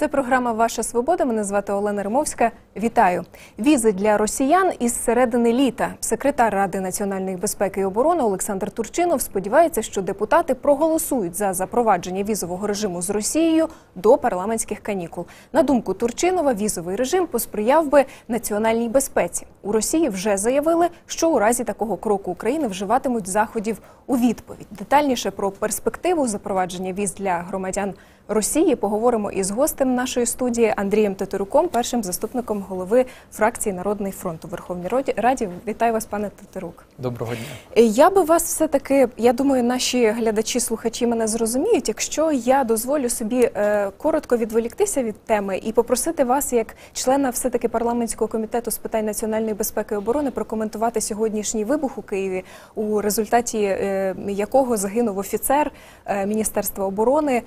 Це програма Ваша свобода. Мене звати Олена Римовська. Вітаю. Візи для росіян із середини літа. Секретар Ради національної безпеки і оборони Олександр Турчинов сподівається, що депутати проголосують за запровадження візового режиму з Росією до парламентських канікул. На думку Турчинова, візовий режим посприяв би національній безпеці. У Росії вже заявили, що у разі такого кроку України вживатимуть заходів у відповідь. Детальніше про перспективу запровадження віз для громадян Росії поговоримо із гостем нашої студії Андрієм Тетеруком, першим заступником голови фракції Народний фронт у Верховній Раді. Вітаю вас, пане Тетерук. Доброго дня. Я би вас все таки, я думаю, наші глядачі, слухачі мене зрозуміють. Якщо я дозволю собі е, коротко відволіктися від теми і попросити вас, як члена все таки парламентського комітету з питань національної безпеки і оборони, прокоментувати сьогоднішній вибух у Києві, у результаті е, якого загинув офіцер е, Міністерства оборони.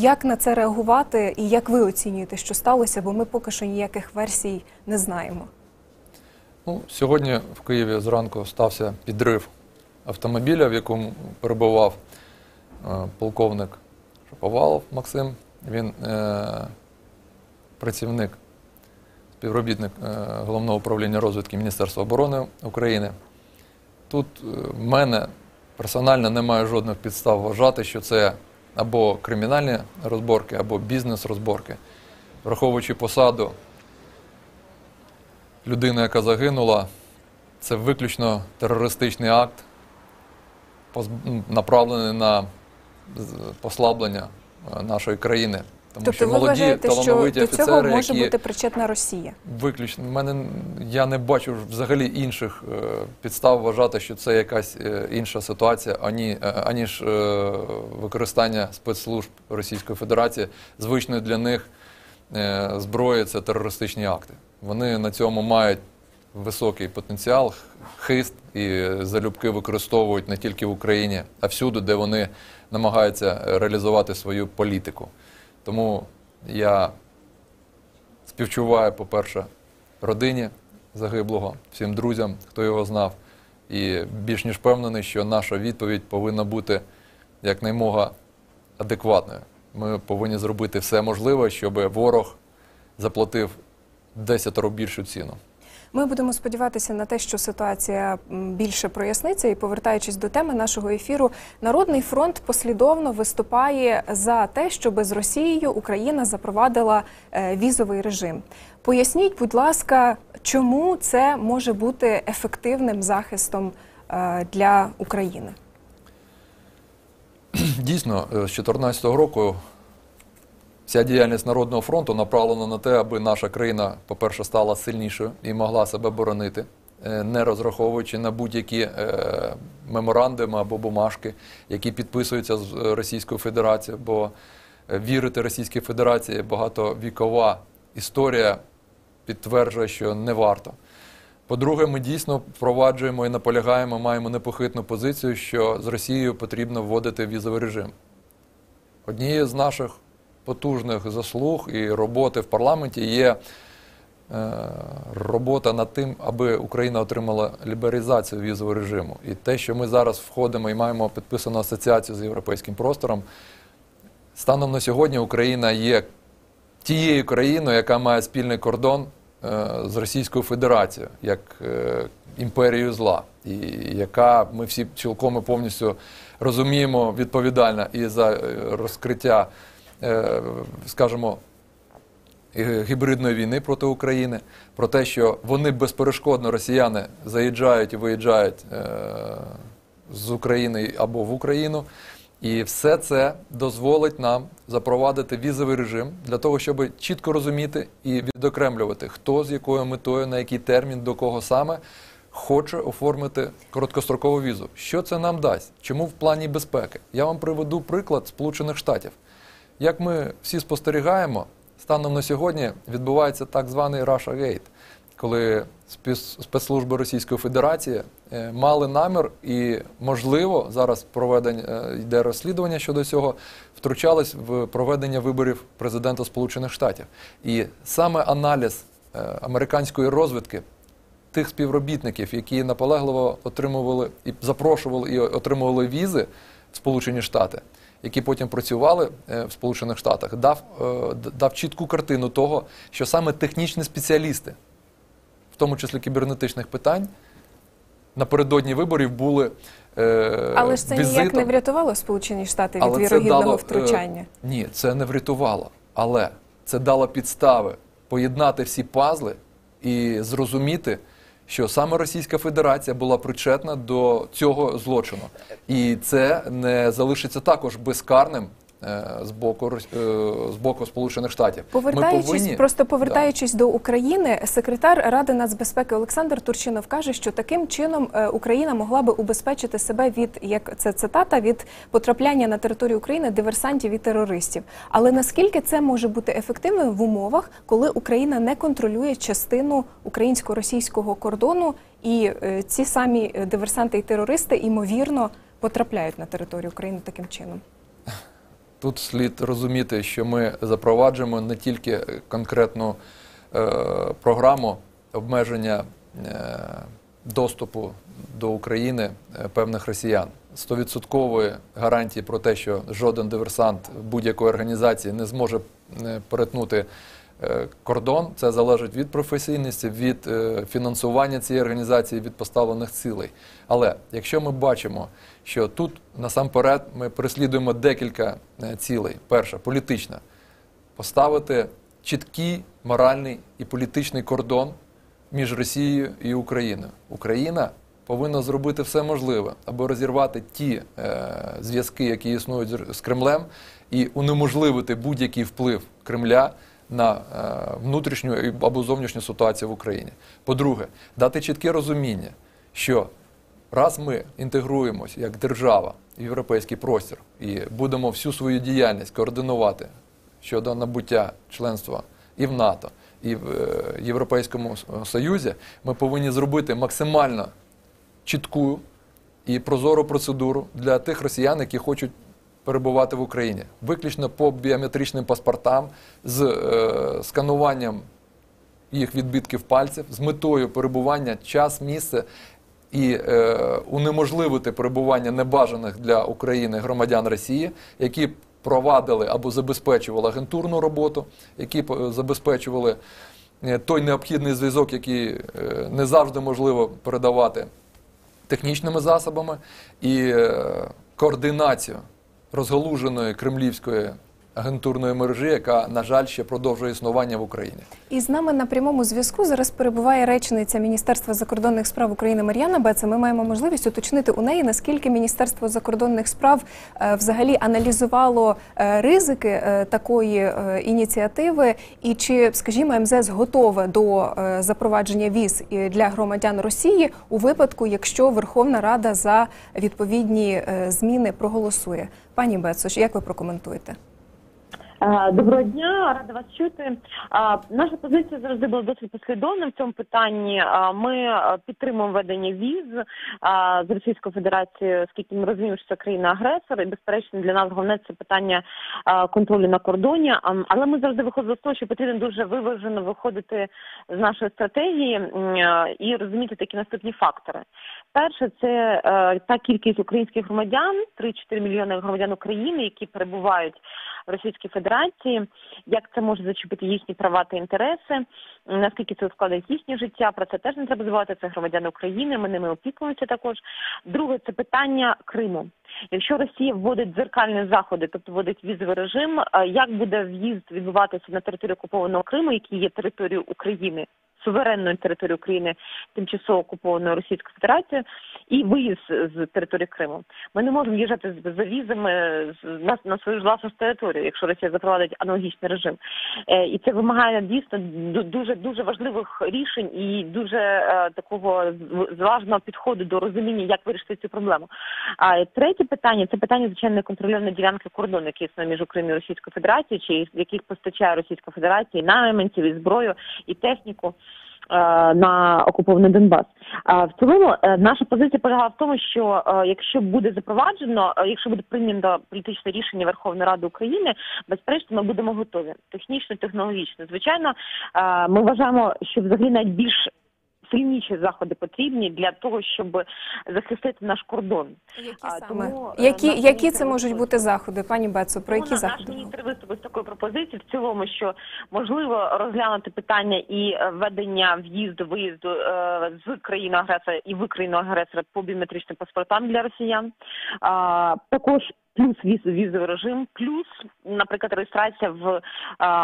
Як на це реагувати, і як ви оцінюєте, що сталося? Бо ми поки що ніяких версій не знаємо. Ну, Сьогодні в Києві зранку стався підрив автомобіля, в якому перебував е, полковник Шаповалов Максим. Він е, працівник, співробітник е, головного управління розвідки Міністерства оборони України. Тут е, в мене персонально немає жодних підстав вважати, що це або кримінальні розборки, або бізнес-розборки. Враховуючи посаду людини, яка загинула, це виключно терористичний акт, направлений на послаблення е, нашої країни. Тому тобто, що ви молоді вважаєте, що до цього офіцери, може які бути причетна Росія? Виключно. В мене я не бачу взагалі інших е, підстав вважати, що це якась е, інша ситуація, ані, е, аніж е, використання спецслужб Російської Федерації звичної для них е, зброї це терористичні акти. Вони на цьому мають високий потенціал, хист і залюбки використовують не тільки в Україні, а всюди, де вони намагаються реалізувати свою політику. Тому я співчуваю, по-перше, родині загиблого, всім друзям, хто його знав. І більш ніж впевнений, що наша відповідь повинна бути якнаймога адекватною. Ми повинні зробити все можливе, щоб ворог заплатив десятеро більшу ціну. Ми будемо сподіватися на те, що ситуація більше проясниться. І повертаючись до теми нашого ефіру, Народний фронт послідовно виступає за те, щоб з Росією Україна запровадила е, візовий режим. Поясніть, будь ласка, чому це може бути ефективним захистом е, для України? Дійсно, е, з 2014 року вся діяльність Народного фронту направлена на те, аби наша країна, по-перше, стала сильнішою і могла себе боронити, е, не розраховуючи на будь-які е, меморандуми або бумажки, які підписуються з е, Російською Федерацією. Бо вірити Російській Федерації багатовікова історія підтверджує, що не варто. По-друге, ми дійсно впроваджуємо і наполягаємо, маємо непохитну позицію, що з Росією потрібно вводити візовий режим. Однією з наших потужних заслуг і роботи в парламенті є е, робота над тим, аби Україна отримала лібералізацію візового режиму. І те, що ми зараз входимо і маємо підписану асоціацію з європейським простором, станом на сьогодні Україна є тією країною, яка має спільний кордон е, з Російською Федерацією як е, імперією зла, і яка ми всі цілком і повністю розуміємо відповідальна і за розкриття, скажімо, е, гібридної війни проти України, про те, що вони безперешкодно росіяни заїжджають і виїжджають е, з України або в Україну. І все це дозволить нам запровадити візовий режим для того, щоб чітко розуміти і відокремлювати, хто з якою метою, на який термін, до кого саме хоче оформити короткострокову візу. Що це нам дасть? Чому в плані безпеки? Я вам приведу приклад Сполучених Штатів. Як ми всі спостерігаємо, станом на сьогодні відбувається так званий Russia Gate, коли спец- спецслужби Російської Федерації е, мали намір і, можливо, зараз проведення е, йде розслідування щодо цього, втручались в проведення виборів президента Сполучених Штатів. І саме аналіз е, американської розвідки тих співробітників, які наполегливо отримували і запрошували і отримували візи в Сполучені Штати, які потім працювали е, в Сполучених Штатах, дав, е, дав чітку картину того, що саме технічні спеціалісти, в тому числі кібернетичних питань, напередодні виборів були. е, Але ж це ніяк не врятувало Сполучені Штати від Але вірогідного дало, втручання. Ні, це не врятувало. Але це дало підстави поєднати всі пазли і зрозуміти, що саме Російська Федерація була причетна до цього злочину. І це не залишиться також безкарним з боку, е, з боку Сполучених Штатів. Повертаючись, Ми повинні, просто повертаючись до України, секретар Ради нацбезпеки Олександр Турчинов каже, що таким чином е, Україна могла би убезпечити себе від як це цитата від потрапляння на територію України диверсантів і терористів. Але наскільки це може бути ефективним в умовах, коли Україна не контролює частину українсько-російського кордону, і е, ці самі е, диверсанти і терористи ймовірно потрапляють на територію України таким чином? Тут слід розуміти, що ми запроваджуємо не тільки конкретну е, програму обмеження е, доступу до України е, певних росіян. Стовідсоткової гарантії про те, що жоден диверсант будь-якої організації не зможе е, перетнути кордон. Це залежить від професійності, від е, фінансування цієї організації, від поставлених цілей. Але якщо ми бачимо, що тут насамперед ми переслідуємо декілька е, цілей. Перша політична поставити чіткий моральний і політичний кордон між Росією і Україною. Україна повинна зробити все можливе, аби розірвати ті е, зв'язки, які існують з Кремлем, і унеможливити будь-який вплив Кремля на е, внутрішню або зовнішню ситуацію в Україні. По-друге, дати чітке розуміння, що раз ми інтегруємось як держава в європейський простір і будемо всю свою діяльність координувати щодо набуття членства і в НАТО, і в е, Європейському Союзі, ми повинні зробити максимально чітку і прозору процедуру для тих росіян, які хочуть перебувати в Україні, виключно по біометричним паспортам з е, скануванням їх відбитків пальців з метою перебування час, місце і е, унеможливити перебування небажаних для України громадян Росії, які провадили або забезпечували агентурну роботу, які е, забезпечували е, той необхідний зв'язок, який е, не завжди можливо передавати технічними засобами, і координацію розгалуженої кремлівської агентурної мережі, яка, на жаль, ще продовжує існування в Україні. І з нами на прямому зв'язку зараз перебуває речниця Міністерства закордонних справ України Мар'яна Беца. Ми маємо можливість уточнити у неї, наскільки Міністерство закордонних справ е, взагалі аналізувало е, ризики е, такої ініціативи, і чи, скажімо, МЗС готове до запровадження віз для громадян Росії у випадку, якщо Верховна Рада за відповідні зміни проголосує. Пані Бецо, як ви прокоментуєте? Е, Доброго дня, рада вас чути. Е, Наша позиція завжди була досить послідовна в цьому питанні. Е, Ми підтримуємо введення віз з Російською Федерацією, оскільки ми розуміємо, що це країна-агресор, і безперечно для нас головне це питання контролю на кордоні. Але ми завжди виходили з того, що потрібно дуже виважено виходити з нашої стратегії і розуміти такі наступні фактори. Перше, це та кількість українських громадян, 3-4 мільйони громадян України, які перебувають Російській Федерації, як це може зачепити їхні права та інтереси, наскільки це ускладнить їхнє життя. Про це теж не треба забувати. Це громадяни України. Ми ними опікуємося також. Друге, це питання Криму. Якщо Росія вводить дзеркальні заходи, тобто вводить візовий режим, е, як буде в'їзд відбуватися на територію окупованого Криму, який є територією України? Суверенною територією України, тимчасово окупованою Російською Федерацією, і виїзд з території Криму. Ми не можемо їжджати з за візами на, на свою власну територію, якщо Росія запровадить аналогічний режим. Е, і це вимагає дійсно ду- дуже дуже важливих рішень і дуже е, такого зважного підходу до розуміння, як вирішити цю проблему. А третє питання це питання звичайно контрольованої ділянки кордону, які існує між Україною і Російською Федерацією, чи яких постачає Російська Федерація і найманців, і зброю, і техніку. Е, На окупований Донбас. В цілому е, наша позиція полягала в тому, що е, якщо буде запроваджено, е, якщо буде прийнято політичне рішення Верховної Ради України, безперечно, ми будемо готові технічно, технологічно. Звичайно, е, ми вважаємо, що взагалі навіть більш сильніші заходи потрібні для того, щоб захистити наш кордон. Які А, саме? тому, е, які, які це можуть бути заходи, пані Бецо? Про які Тому наш міністр виступив з такою пропозицією в цілому, що можливо розглянути питання і е, введення в'їзду виїзду е, з країни агресора і в країну агресора по біометричним паспортам для росіян. А, також плюс віз візовий режим, плюс, наприклад, реєстрація в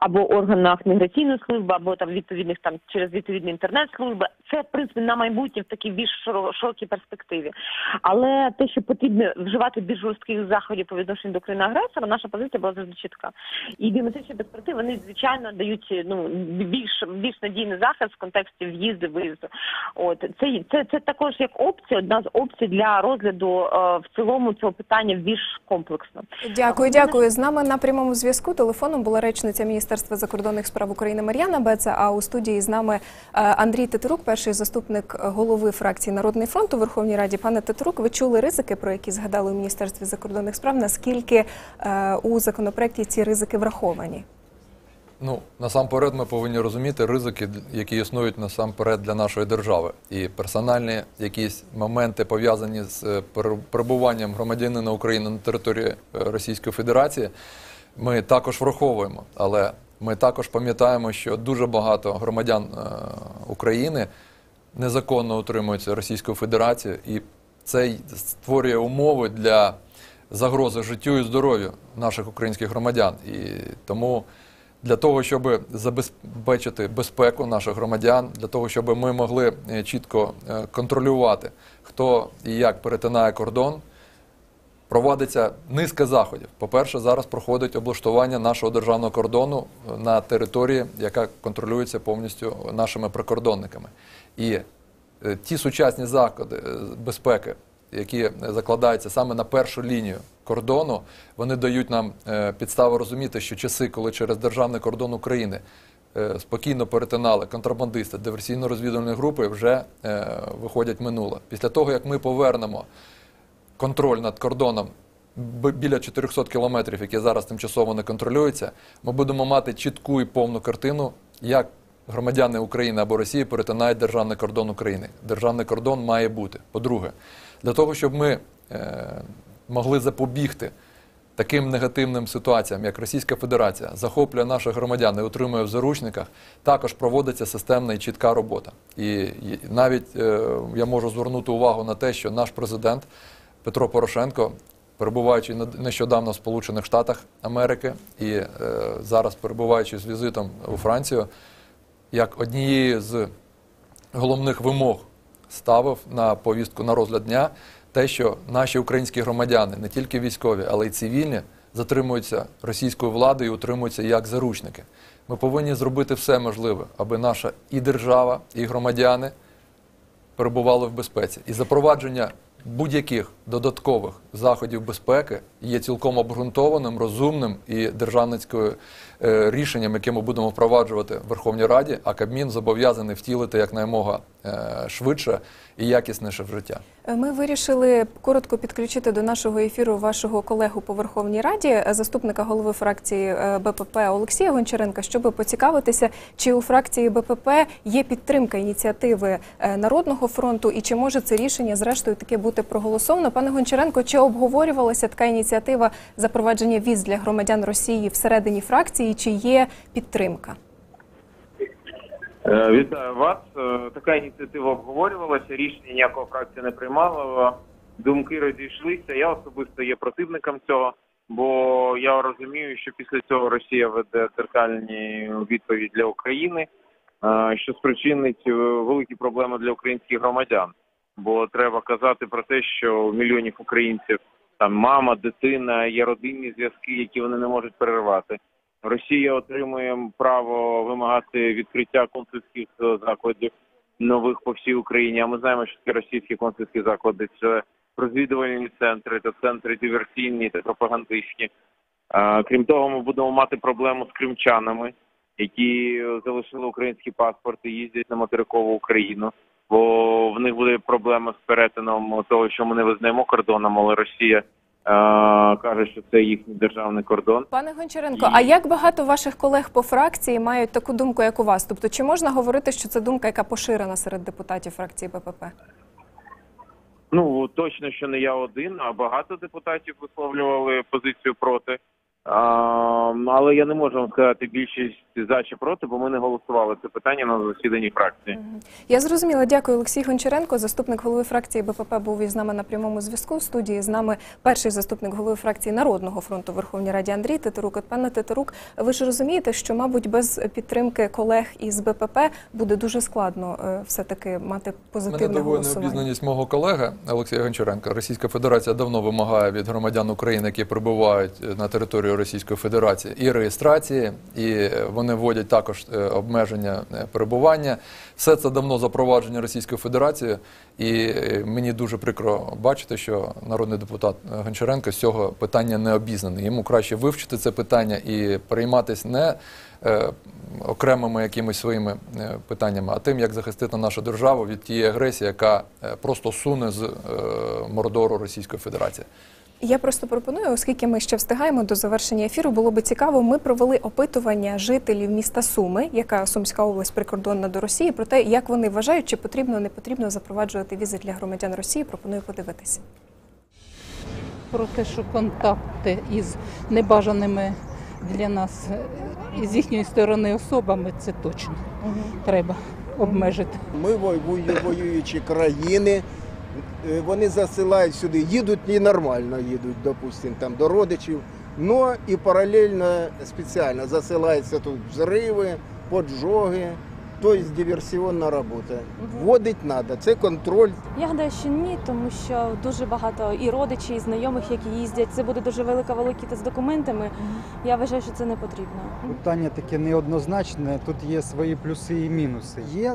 або органах міграційної служби, або там відповідних там через відповідні інтернет-служби. Це в принципі на майбутнє в такій більш широ- широкій перспективі. Але те, що потрібно вживати більш жорстких заходів по відношенню до країни агресора, наша позиція була завжди чітка. І біометричні паспорти вони звичайно дають ну більш більш надійний захист в контексті в'їзду виїзду. От це, це це також як опція, одна з опцій для розгляду е, в цілому цього питання більш комплексно. Дякую, дякую. З нами на прямому зв'язку телефоном була речниця Міністерства закордонних справ України Мар'яна Беца. А у студії з нами е, Андрій Тетерук, перший заступник голови фракції Народний фронт у Верховній Раді. Пане Тетерук, ви чули ризики, про які згадали у Міністерстві закордонних справ? Наскільки е, у законопроекті ці ризики враховані? Ну, насамперед, ми повинні розуміти ризики, які існують насамперед для нашої держави. І персональні якісь моменти пов'язані з е, перебуванням громадянина України на території е, Російської Федерації, ми також враховуємо. Але ми також пам'ятаємо, що дуже багато громадян е, України незаконно утримуються Російською Федерацією, і це створює умови для загрози життю і здоров'ю наших українських громадян. І тому для того, щоб забезпечити безпеку наших громадян, для того, щоб ми могли е, чітко е, контролювати, хто і як перетинає кордон, проводиться низка заходів. По-перше, зараз проходить облаштування нашого державного кордону е, на території, яка контролюється повністю нашими прикордонниками. І ті сучасні заходи безпеки, які закладаються саме на першу лінію кордону, вони дають нам е, підстави розуміти, що часи, коли через державний кордон України е, спокійно перетинали контрабандисти, диверсійно-розвідувальні групи, вже е, виходять минуле. Після того, як ми повернемо контроль над кордоном біля 400 кілометрів, які зараз тимчасово не контролюються, ми будемо мати чітку і повну картину, як громадяни України або Росії перетинають державний кордон України. Державний кордон має бути. По-друге, для того, щоб ми е, могли запобігти таким негативним ситуаціям, як Російська Федерація захоплює наших громадян і утримує в заручниках, також проводиться системна і чітка робота. І, і навіть е, я можу звернути увагу на те, що наш президент Петро Порошенко, перебуваючи нещодавно в Сполучених Штатах Америки і е, зараз перебуваючи з візитом у Францію, як однією з головних вимог ставив на повістку на розгляд дня те, що наші українські громадяни, не тільки військові, але й цивільні, затримуються російською владою і утримуються як заручники. Ми повинні зробити все можливе, аби наша і держава, і громадяни перебували в безпеці. І запровадження будь-яких додаткових заходів безпеки є цілком обґрунтованим, розумним і державницькою е, рішенням, яке ми будемо впроваджувати в Верховній Раді, а Кабмін зобов'язаний втілити якнаймога е, швидше і якісніше в життя. Е, Ми вирішили коротко підключити до нашого ефіру вашого колегу по Верховній Раді, е, заступника голови фракції е, БПП Олексія Гончаренка, щоб поцікавитися, чи у фракції БПП є підтримка ініціативи е, Народного фронту, і чи може це рішення зрештою таки бути проголосовано. Пане Гончаренко, чи обговорювалася така ініціатива запровадження віз для громадян Росії всередині фракції? Чи є підтримка? Е, Вітаю вас. Е, Така ініціатива обговорювалася. Рішення ніякого фракція не приймала. Думки розійшлися. Я особисто є противником цього, бо я розумію, що після цього Росія веде дзеркальні відповіді для України, е, що спричинить великі проблеми для українських громадян. Бо треба казати про те, що мільйонів українців там мама, дитина, є родинні зв'язки, які вони не можуть перервати. Росія отримує право вимагати відкриття консульських е, закладів нових по всій Україні. А ми знаємо, що такі російські консульські заклади це розвідувальні центри, та центри диверсійні та пропагандистські. А, Крім того, ми будемо мати проблему з кримчанами, які залишили український паспорт і їздять на материкову Україну. Бо в них буде проблема з перетином того, що ми не визнаємо кордоном, але Росія каже, що це їхній державний кордон. Пане Гончаренко, а як багато ваших колег по фракції мають таку думку, як у вас? Тобто, чи можна говорити, що це думка, яка поширена серед депутатів фракції БПП? Ну точно, що не я один, а багато депутатів висловлювали позицію проти. А, але я не можу вам сказати більшість за чи проти, бо ми не голосували це питання на засіданні фракції. Я зрозуміла. Дякую, Олексій Гончаренко, заступник голови фракції БПП, був із нами на прямому зв'язку. В студії з нами перший заступник голови фракції Народного фронту Верховній Раді Андрій Тетерук. От пане Тетерук, ви ж розумієте, що, мабуть, без підтримки колег із БПП буде дуже складно е, все таки мати Мене позитивне дивує голосування. необізнаність мого колеги Олексія Гончаренка. Російська Федерація давно вимагає від громадян України, які прибувають е, на територію Російської Федерації, і реєстрації, і е, вони вводять також е, обмеження е, перебування. Все це давно запровадження Російської Федерації, і мені дуже прикро бачити, що народний депутат Гончаренко з цього питання не обізнаний. Йому краще вивчити це питання і прийматись не окремими якимись своїми питаннями, а тим, як захистити нашу державу від тієї агресії, яка просто суне з мордору Російської Федерації. Я просто пропоную, оскільки ми ще встигаємо до завершення ефіру, було би цікаво. Ми провели опитування жителів міста Суми, яка Сумська область прикордонна до Росії, про те, як вони вважають, чи потрібно не потрібно запроваджувати візи для громадян Росії. Пропоную подивитися. про те, що контакти із небажаними для нас з їхньої сторони особами, це точно треба обмежити. Ми вою- воюючі країни. Е, Вони засилають сюди, їдуть і нормально їдуть, допустим, там до родичів. Но і паралельно спеціально засилаються тут взриви, поджоги, тобто диверсіонна робота. Вводить треба, це контроль Я гадаю, що ні, тому що дуже багато і родичів, і знайомих, які їздять. Це буде дуже велика волокіта з документами. Я вважаю, що це не потрібно. Питання таке неоднозначне. Тут є свої плюси і мінуси. Є,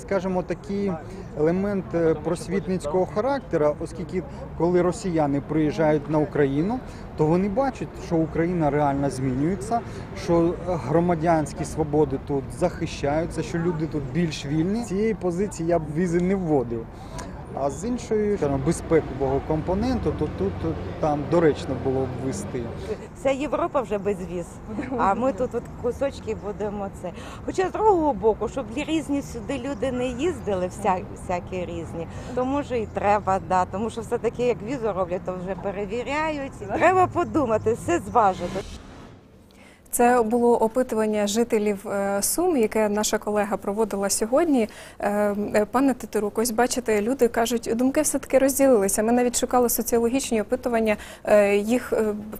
скажімо, такий елемент е, просвітницького характеру, оскільки коли росіяни приїжджають на Україну, то вони бачать, що Україна реально змінюється, що громадянські свободи тут захищаються, що люди тут більш вільні. Цієї позиції я б візи не вводив. А з іншої скажімо, безпекового компоненту, то тут е, там доречно було б ввести. Вся Європа вже без віз, а ми тут от кусочки будемо це. Хоча з другого боку, щоб різні сюди люди не їздили, вся, всякі різні, то може і треба, да, тому що все-таки як візу роблять, то вже перевіряють. Треба подумати, все зважити. Це було опитування жителів е, Сум, яке наша колега проводила сьогодні. Е, е, Пане Тетерук, ось бачите, люди кажуть, думки все таки розділилися. Ми навіть шукали соціологічні опитування. Їх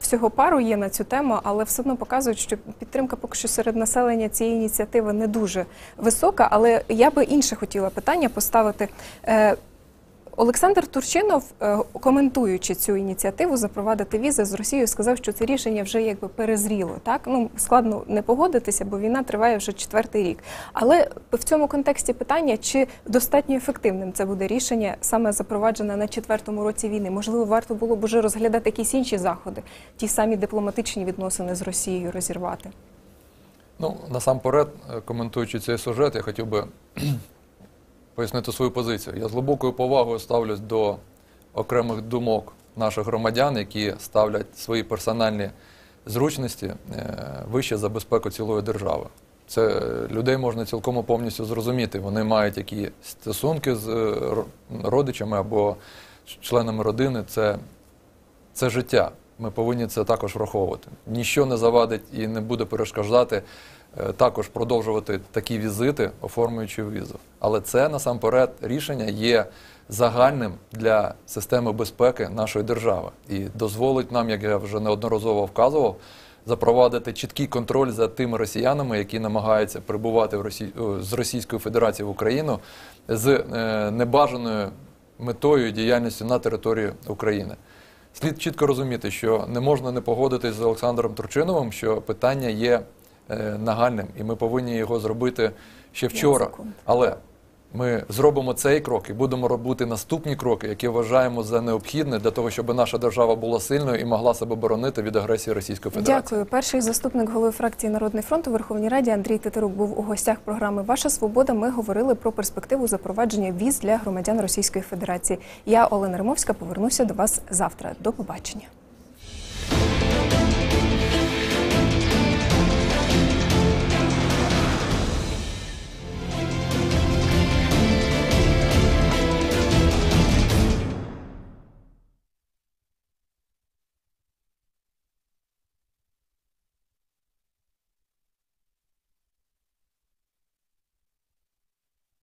всього пару є на цю тему, але все одно показують, що підтримка поки що серед населення цієї ініціативи не дуже висока. Але я би інше хотіла питання поставити. Олександр Турчинов, е, коментуючи цю ініціативу запровадити візи з Росією, сказав, що це рішення вже якби перезріло. Так ну складно не погодитися, бо війна триває вже четвертий рік. Але в цьому контексті питання, чи достатньо ефективним це буде рішення, саме запроваджене на четвертому році війни. Можливо, варто було б уже розглядати якісь інші заходи, ті самі дипломатичні відносини з Росією розірвати. Ну, насамперед, е, коментуючи цей сюжет, я хотів би пояснити свою позицію. Я з глибокою повагою ставлюсь до окремих думок наших громадян, які ставлять свої персональні зручності е, вище за безпеку цілої держави. Це людей можна цілком і повністю зрозуміти. Вони мають які стосунки з е, родичами або членами родини. Це це життя. Ми повинні це також враховувати. Ніщо не завадить і не буде перешкоджати також продовжувати такі візити, оформлюючи візу. Але це насамперед рішення є загальним для системи безпеки нашої держави і дозволить нам, як я вже неодноразово вказував, запровадити чіткий контроль за тими росіянами, які намагаються прибувати в Росі... з Російської Федерації в Україну з е, небажаною метою діяльністю на території України. Слід чітко розуміти, що не можна не погодитись з Олександром Турчиновим, що питання є е, нагальним, і ми повинні його зробити ще вчора. Але ми зробимо цей крок і будемо робити наступні кроки, які вважаємо за необхідне для того, щоб наша держава була сильною і могла себе боронити від агресії Російської Федерації. Дякую. Перший заступник голови фракції Народний фронт у Верховній Раді Андрій Тетерук був у гостях програми Ваша свобода. Ми говорили про перспективу запровадження віз для громадян Російської Федерації. Я Олена Римовська повернуся до вас завтра. До побачення.